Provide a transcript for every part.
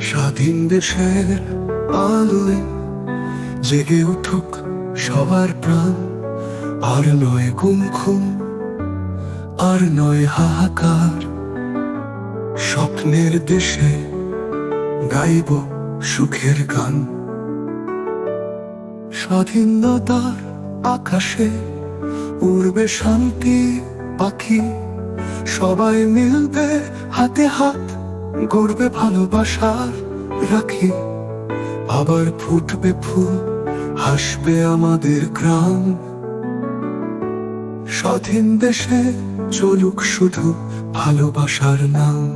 স্বাধীন দেশের আলোয় জেগে উঠুক সবার প্রাণ। আর নয় গুমখুম আর নয় হাহাকার। স্বপ্নের দেশে গাইব সুখের গান। স্বাধীনতার আকাশে উড়বে শান্তি পাখি। সবাই মিলবে হাতে হাত গড়বে ভালোবাসার রাখি, আবার ফুটবে ফুল, হাসবে আমাদের গ্রাম। স্বাধীন দেশে চলুক শুধু ভালোবাসার নাম।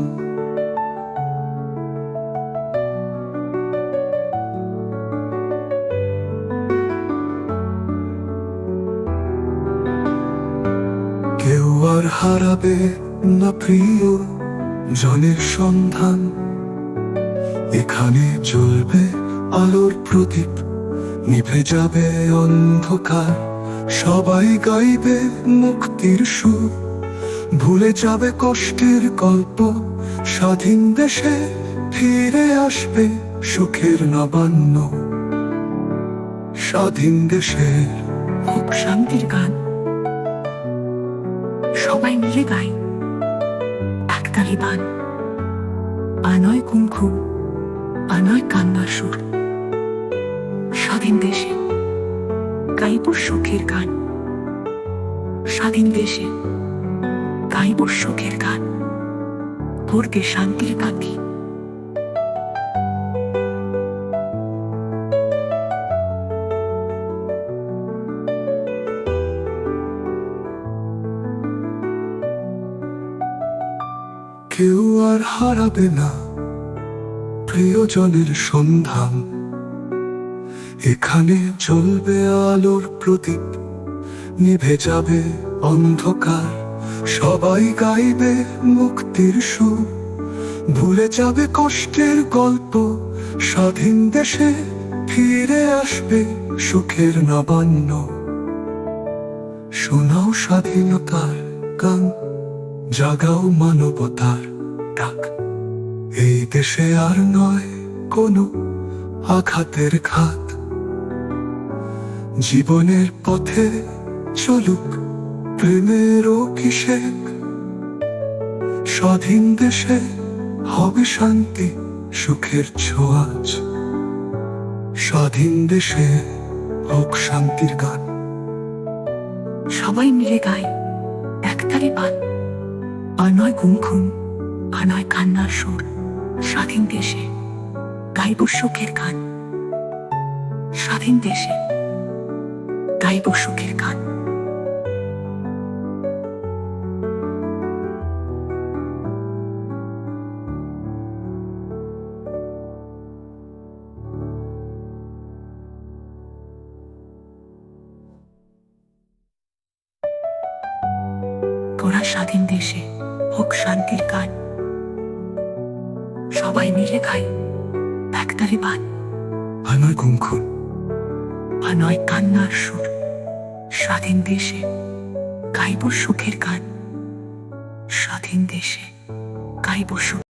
কেউ আর হারাবে না প্রিয় জনের সন্ধান। এখানে জ্বলবে আলোর প্রদীপ, নিভে যাবে অন্ধকার। সবাই গাইবে মুক্তির সুর। ভুলে যাবে কষ্টের গল্প, স্বাধীন দেশে ফিরে আসবে সুখের নবান্ন। স্বাধীন দেশের হোক শান্তির গান। সবাই মিলে গাই। বান আনয় কুঙ্কু আনয় কান্নার সুর স্বাধীন দেশে গাইব সুখের গান স্বাধীন দেশে গাইব সুখের গান ভোরকে শান্তির পাখি কেউ আর হারাবে না প্রিয়জনের সন্ধান। এখানে চলবে আলোর প্রদীপ, নিভে যাবে অন্ধকার। সবাই গাইবে মুক্তির সুর, ভুলে যাবে কষ্টের গল্প। স্বাধীন দেশে ফিরে আসবে সুখের নবান্ন। শোনাও স্বাধীনতার গান, জাগাও মানবতার ডাক। এই দেশে আর নয় কোনো আঘাতের ঘাত। জীবনের পথে চলুক প্রেমের অভিষেক। স্বাধীন দেশে হবে শান্তি, সুখের ছোঁয়াচ। স্বাধীন দেশে হোক শান্তির গান। সবাই মিলে গাই একতালি বান। অনয় গুমখুম অনয় কান্নার সুর, স্বাধীন দেশে, গাইব সুখের গান। স্বাধীন দেশে, গাইব সুখের গান। তোরা স্বাধীন দেশে, হোক শান্তির গান সবাই মিলে খাই। একদারে বান আমার আর নয় কান্নার সুর। স্বাধীন দেশে গাইব সুখের গান। স্বাধীন দেশে গাইব সুখ।